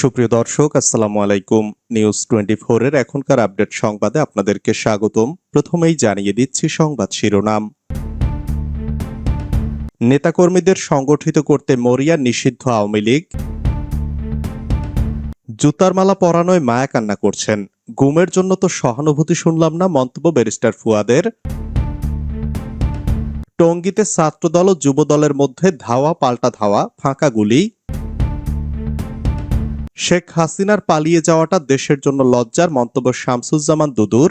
সুপ্রিয় দর্শক, আসসালামু আলাইকুম। নিউজ টোয়েন্টি এর এখনকার আপডেট সংবাদে আপনাদেরকে স্বাগতম। প্রথমেই জানিয়ে দিচ্ছি সংবাদ শিরোনাম। নেতাকর্মীদের সংগঠিত করতে মরিয়া নিষিদ্ধ আওয়ামী লীগ। জুতার মালা পরানোয় মায়া কান্না করছেন। গুমের জন্য তো সহানুভূতি শুনলাম না মন্তব্য ব্যারিস্টার ফুয়াদের। টঙ্গীতে ছাত্রদল ও যুবদলের মধ্যে ধাওয়া পাল্টা ধাওয়া, ফাঁকা গুলি। শেখ হাসিনার পালিয়ে যাওয়াটা দেশের জন্য লজ্জার মন্তব্য শামসুজ্জামান দুদুর।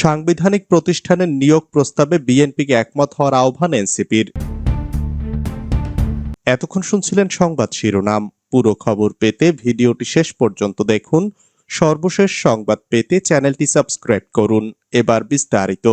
সাংবিধানিক প্রতিষ্ঠানের নিয়োগ প্রস্তাবে বিএনপিকে একমত হওয়ার আহ্বান এনসিপির। এতক্ষণ শুনছিলেন সংবাদ শিরোনাম। পুরো খবর পেতে ভিডিওটি শেষ পর্যন্ত দেখুন। সর্বশেষ সংবাদ পেতে চ্যানেলটি সাবস্ক্রাইব করুন। এবার বিস্তারিত।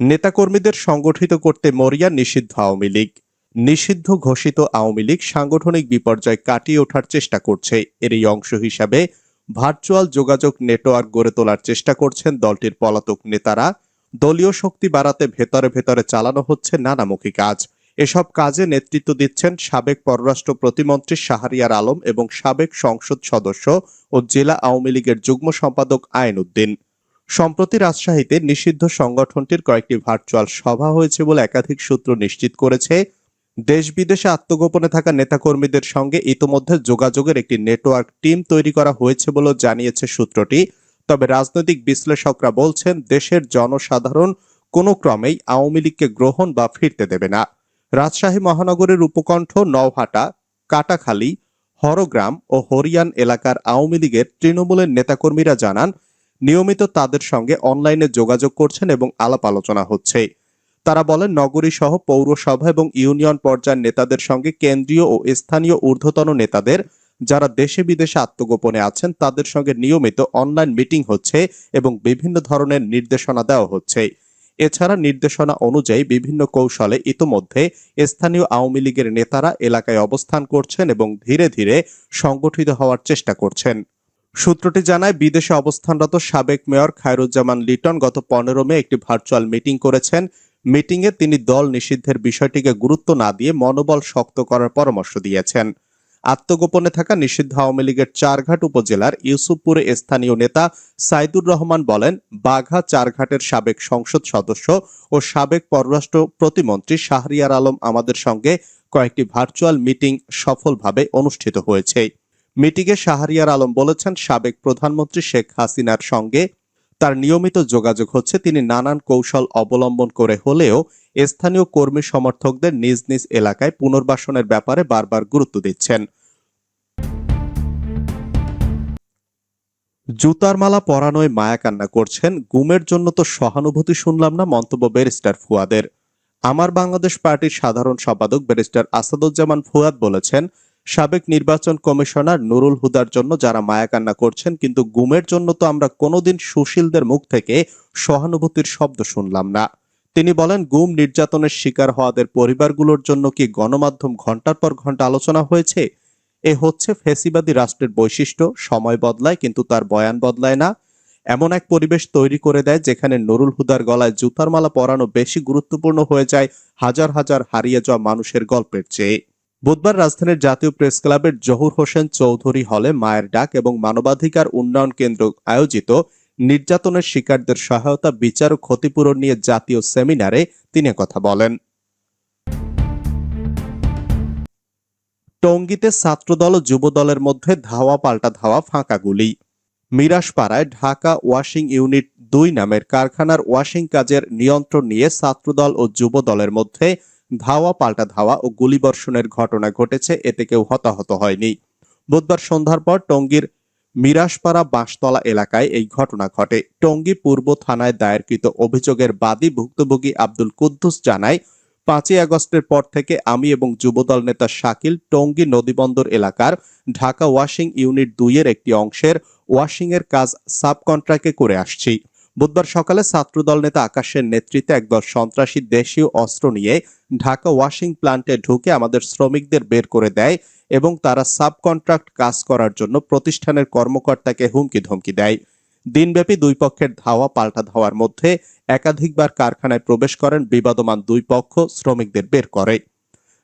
নেতাকর্মীদের সংগঠিত করতে মরিয়া নিষিদ্ধ আওয়ামী লীগ। নিষিদ্ধ ঘোষিত আওয়ামী লীগ সাংগঠনিক বিপর্যয় কাটিয়ে ওঠার চেষ্টা করছে। এর এই অংশ হিসাবে ভার্চুয়াল যোগাযোগ নেটওয়ার্ক গড়ে তোলার চেষ্টা করছেন দলটির পলাতক নেতারা। দলীয় শক্তি বাড়াতে ভেতরে ভেতরে চালানো হচ্ছে নানামুখী কাজ। এসব কাজে নেতৃত্ব দিচ্ছেন সাবেক পররাষ্ট্র প্রতিমন্ত্রী শাহরিয়ার আলম এবং সাবেক সংসদ সদস্য ও জেলা আওয়ামী লীগের যুগ্ম সম্পাদক আইন উদ্দিন সম্প্রতি রাজশাহীতে নিষিদ্ধ সংগঠনটির কয়েকটি ভার্চুয়াল সভা হয়েছে বলে একাধিক সূত্র নিশ্চিত করেছে। দেশ বিদেশে আত্মগোপনে থাকা নেতাকর্মীদের সঙ্গে ইতোমধ্যে যোগাযোগের একটি নেটওয়ার্ক টিম তৈরি করা হয়েছে বলেও জানিয়েছে সূত্রটি। তবে রাজনৈতিক বিশ্লেষকরা বলছেন, দেশের জনসাধারণ কোনো ক্রমেই আওয়ামী লীগকে গ্রহণ বা ফিরতে দেবে না। রাজশাহী মহানগরের উপকণ্ঠ নওহাটা, কাটাখালী, হরগ্রাম ও হরিয়ান এলাকার আওয়ামী লীগের তৃণমূলের নেতাকর্মীরা জানান, নিয়মিত তাদের সঙ্গে অনলাইনে যোগাযোগ করছেন এবং আলাপ আলোচনা হচ্ছে। তারা বলেন নগরী সহ পৌরসভা এবং ইউনিয়ন পর্যায়ের নেতাদের সঙ্গে কেন্দ্রীয় ও স্থানীয় ঊর্ধ্বতন নেতাদের যারা দেশে বিদেশে আত্মগোপনে আছেন, তাদের সঙ্গে নিয়মিত অনলাইন মিটিং হচ্ছে এবং বিভিন্ন ধরনের নির্দেশনা দেওয়া হচ্ছে। এছাড়া নির্দেশনা অনুযায়ী বিভিন্ন কৌশলে ইতোমধ্যে স্থানীয় আওয়ামী লীগের নেতারা এলাকায় অবস্থান করছেন এবং ধীরে ধীরে সংগঠিত হওয়ার চেষ্টা করছেন। সূত্রটি জানায়, বিদেশে অবস্থানরত সাবেক মেয়র খায়রুজ্জামান লিটন গত পনেরো মে একটি ভার্চুয়াল মিটিং করেছেন। মিটিংয়ে তিনি দল নিষিদ্ধের বিষয়টিকে গুরুত্ব না দিয়ে মনোবল শক্ত করার পরামর্শ দিয়েছেন। আত্মগোপনে থাকা নিষিদ্ধ আওয়ামী লীগের চারঘাট উপজেলার ইউসুফপুরে স্থানীয় নেতা সাইদুর রহমান বলেন, বাঘা চারঘাটের সাবেক সংসদ সদস্য ও সাবেক পররাষ্ট্র প্রতিমন্ত্রী শাহরিয়ার আলম আমাদের সঙ্গে কয়েকটি ভার্চুয়াল মিটিং সফলভাবে অনুষ্ঠিত হয়েছে। মিটিংয়ে শাহরিয়ার আলম বলেছেন, সাবেক প্রধানমন্ত্রী শেখ হাসিনার সঙ্গে তার নিয়মিত যোগাযোগ হচ্ছে তিনি নানান কৌশল অবলম্বন করে হলেও স্থানীয় কর্মী সমর্থকদের নিজ নিজ এলাকায় পুনর্বাসনের ব্যাপারে বারবার গুরুত্ব দিচ্ছেন। জুতার মালা পরানোয় মায়া কান্না করছেন, গুমের জন্য তো সহানুভূতি শুনলাম না মন্তব্য ব্যারিস্টার ফুয়াদের। আমার বাংলাদেশ পার্টির সাধারণ সম্পাদক ব্যারিস্টার আসাদুজ্জামান ফুয়াদ বলেছেন সাবেক নির্বাচন কমিশনার নুরুল হুদার জন্য যারা মায়াকান্না করছেন, কিন্তু গুমের জন্য তো আমরা কোনোদিন সুশীলদের মুখ থেকে সহানুভূতির শব্দ শুনলাম না। তিনি বলেন, গুম নির্যাতনের শিকার হওয়াদের পরিবারগুলোর জন্য কি গণমাধ্যম ঘণ্টার পর ঘণ্টা আলোচনা হয়েছে? এ হচ্ছে ফেসিবাদী রাষ্ট্রের বৈশিষ্ট্য, সময় বদলায় কিন্তু তার বয়ান বদলায় না। এমন এক পরিবেশ তৈরি করে দেয় যেখানে নুরুল হুদার গলায় জুতার মালা পরানো বেশি গুরুত্বপূর্ণ হয়ে যায় হাজার হাজার হারিয়ে যাওয়া মানুষের গল্পের চেয়ে। বুধবার রাজধানীর জাতীয় প্রেস ক্লাবের জহুর হোসেন চৌধুরী হলে মায়ের ডাক এবং মানবাধিকার উন্নয়ন কেন্দ্র আয়োজিত নির্যাতনের শিকারদের সহায়তা, বিচার ও ক্ষতিপূরণ নিয়ে জাতীয় সেমিনারে তিনি কথা বলেন। টঙ্গীতে ছাত্রদল ও যুবদলের মধ্যে ধাওয়া পাল্টা ধাওয়া, ফাঁকা গুলি। মিরাশপাড়ায় ঢাকা ওয়াশিং ইউনিট দুই নামের কারখানার ওয়াশিং কাজের নিয়ন্ত্রণ নিয়ে ছাত্রদল ও যুব দলের মধ্যে ধাওয়া, পাল্টা ধাওয়া ও গুলিবর্ষণের ঘটনা ঘটেছে, এতে কেউ হতাহত হয়নি। বুধবার সন্ধ্যার পর টঙ্গীর মিরাশপাড়া বাঁশতলা এলাকায় এই ঘটনা ঘটে। টঙ্গী পূর্ব থানায় দায়েরকৃত অভিযোগের বাদী ভুক্তভোগী আব্দুল কুদ্দুস জানায়, পাঁচই আগস্টের পর থেকে আমি এবং যুবদল নেতা শাকিল টঙ্গী নদীবন্দর এলাকার ঢাকা ওয়াশিং ইউনিট দুইয়ের একটি অংশের ওয়াশিংয়ের কাজ সাব কন্ট্রাক্টে করে আসছি। বুধবার সকালে ছাত্রদল নেতা আকাশের নেতৃত্বে একদল সন্ত্রাসী দেশীয় অস্ত্র নিয়ে ঢাকা ওয়াশিং প্লান্টে ঢুকে আমাদের শ্রমিকদের বের করে দেয় এবং তারা সাব কন্ট্রাক্ট কাজ করার জন্য প্রতিষ্ঠানের কর্মকর্তাকে হুমকি ধমকি দেয়। দিনব্যাপী দুই পক্ষের ধাওয়া পাল্টা ধাওয়ার মধ্যে একাধিকবার কারখানায় প্রবেশ করেন বিবাদমান দুই পক্ষ শ্রমিকদের বের করে।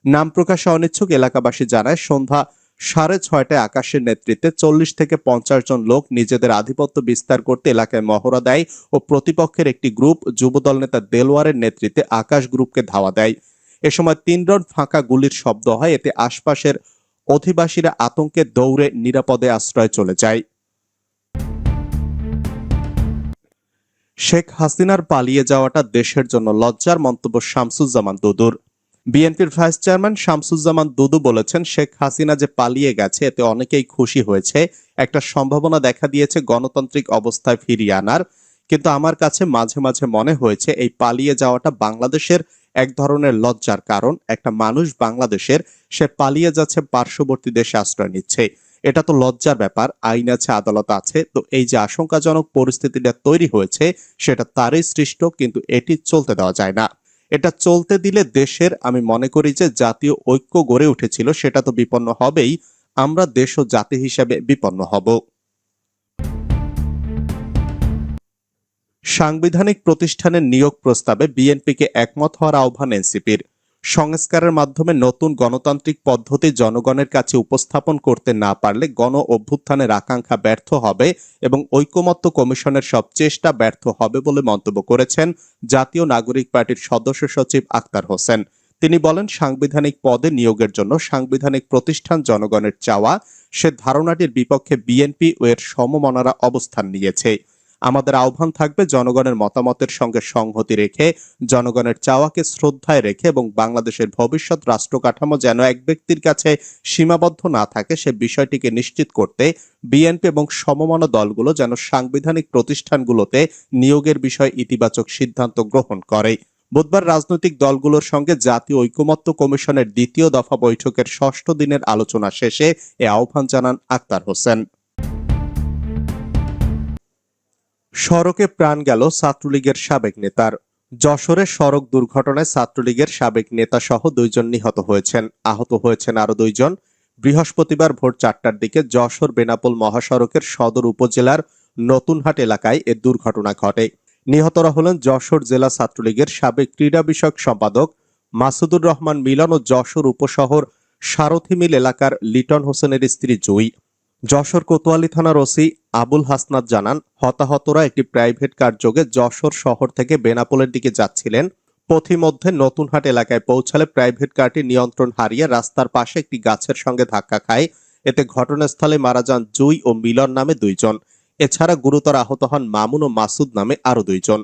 নাম প্রকাশে অনিচ্ছুক এলাকাবাসী জানায়, সন্ধ্যা সাড়ে ছয়টায় আকাশের নেতৃত্বে চল্লিশ থেকে পঞ্চাশ জন লোক নিজেদের আধিপত্য বিস্তার করতে এলাকায় মহড়া দেয় ও প্রতিপক্ষের একটি গ্রুপ যুবদল নেতা দেলোয়ারের নেতৃত্বে আকাশ গ্রুপকে ধাওয়া দেয়। এ সময় তিন রন ফাঁকা গুলির শব্দ হয়, এতে আশপাশের অধিবাসীরা আতঙ্কে দৌড়ে নিরাপদে আশ্রয় চলে যায়। শেখ হাসিনার পালিয়ে যাওয়াটা দেশের জন্য লজ্জার মন্তব্য শামসুজ্জামান দুদুর। বিএনপির ভাইস চেয়ারম্যান শামসুজ্জামান দুদু বলেছেন, শেখ হাসিনা যে পালিয়ে গেছে, এতে অনেকেই খুশি হয়েছে। একটা সম্ভাবনা দেখা দিয়েছে গণতান্ত্রিক অবস্থায় ফিরিয়ে আনার। কিন্তু আমার কাছে মাঝে মাঝে মনে হয়েছে, এই পালিয়ে যাওয়াটা বাংলাদেশের এক ধরনের লজ্জার কারণ। একটা মানুষ বাংলাদেশের, সে পালিয়ে যাচ্ছে পার্শ্ববর্তী দেশে আশ্রয় নিচ্ছে। এটা তো লজ্জার ব্যাপার, আইন আছে, আদালত আছে। তো এই যে আশঙ্কাজনক পরিস্থিতিটা তৈরি হয়েছে, সেটা তারই সৃষ্ট, কিন্তু এটি চলতে দেওয়া যায় না। এটা চলতে দিলে দেশের, আমি মনে করি যে, জাতীয় ঐক্য গড়ে উঠেছিল, সেটা তো বিপন্ন হবেই। আমরা দেশ ও জাতি হিসেবে বিপন্ন হব। সাংবিধানিক প্রতিষ্ঠানের নিয়োগ প্রস্তাবে বিএনপিকে একমত হওয়ার আহ্বান এনসিপির। সংস্কারের মাধ্যমে নতুন গণতান্ত্রিক পদ্ধতি জনগণের কাছে উপস্থাপন করতে না পারলে গণ অভ্যুত্থানের আকাঙ্ক্ষা ব্যর্থ হবে এবং ঐকমত্য কমিশনের সব চেষ্টা ব্যর্থ হবে বলে মন্তব্য করেছেন জাতীয় নাগরিক পার্টির সদস্য সচিব আক্তার হোসেন। তিনি বলেন, সাংবিধানিক পদে নিয়োগের জন্য সাংবিধানিক প্রতিষ্ঠান জনগণের চাওয়া, সে ধারণাটির বিপক্ষে বিএনপি ও এর সমমনারা অবস্থান নিয়েছে। আমাদের আহ্বান থাকবে জনগণের মতামতের সঙ্গে সংহতি রেখে, জনগণের চাওয়াকে শ্রদ্ধায় রেখে এবং বাংলাদেশের ভবিষ্যৎ রাষ্ট্র কাঠামো যেন এক ব্যক্তির কাছে সীমাবদ্ধ না থাকে, সে বিষয়টিকে নিশ্চিত করতে বিএনপি এবং সমমনা দলগুলো যেন সাংবিধানিক প্রতিষ্ঠানগুলোতে নিয়োগের বিষয়ে ইতিবাচক সিদ্ধান্ত গ্রহণ করে। বুধবার রাজনৈতিক দলগুলোর সঙ্গে জাতীয় ঐকমত্য কমিশনের দ্বিতীয় দফা বৈঠকের ষষ্ঠ দিনের আলোচনা শেষে এ আহ্বান জানান আক্তার হোসেন। সড়কে প্রাণ গেল ছাত্রলীগের সাবেক নেতার। যশোরে সড়ক দুর্ঘটনায় ছাত্রলীগের সাবেক নেতা সহ দুইজন নিহত হয়েছেন। আহত হয়েছেন আরও দুইজন। বৃহস্পতিবার ভোর চারটার দিকে যশোর বেনাপোল মহাসড়কের সদর উপজেলার নতুনহাট এলাকায় এ দুর্ঘটনা ঘটে। নিহতরা হলেন যশোর জেলা ছাত্রলীগের সাবেক ক্রীড়া বিষয়ক সম্পাদক মাসুদুর রহমান মিলন ও যশোর উপশহর সারথি মিল এলাকার লিটন হোসেনের স্ত্রী জুই। যশোর কোতোয়ালি থানার ওসি আবুল হাসনাত জানান, হতাহতরা একটি প্রাইভেট কার যোগে যশোর শহর থেকে বেনাপোলের দিকে যাচ্ছিলেন। পথিমধ্যে নতুনহাট এলাকায় পৌঁছালে প্রাইভেট কারটি নিয়ন্ত্রণ হারিয়ে রাস্তার পাশে একটি গাছের সঙ্গে ধাক্কা খায়। এতে ঘটনাস্থলে মারা যান জুই ও মিলন নামে দুইজন। এছাড়া গুরুতর আহত হন মামুন ও মাসুদ নামে আরও দুইজন।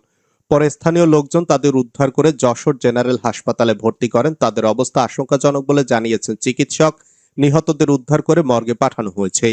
পরে স্থানীয় লোকজন তাদের উদ্ধার করে যশোর জেনারেল হাসপাতালে ভর্তি করেন। তাদের অবস্থা আশঙ্কাজনক বলে জানিয়েছেন চিকিৎসক। নিহতদের উদ্ধার করে মর্গে পাঠানো হয়েছে।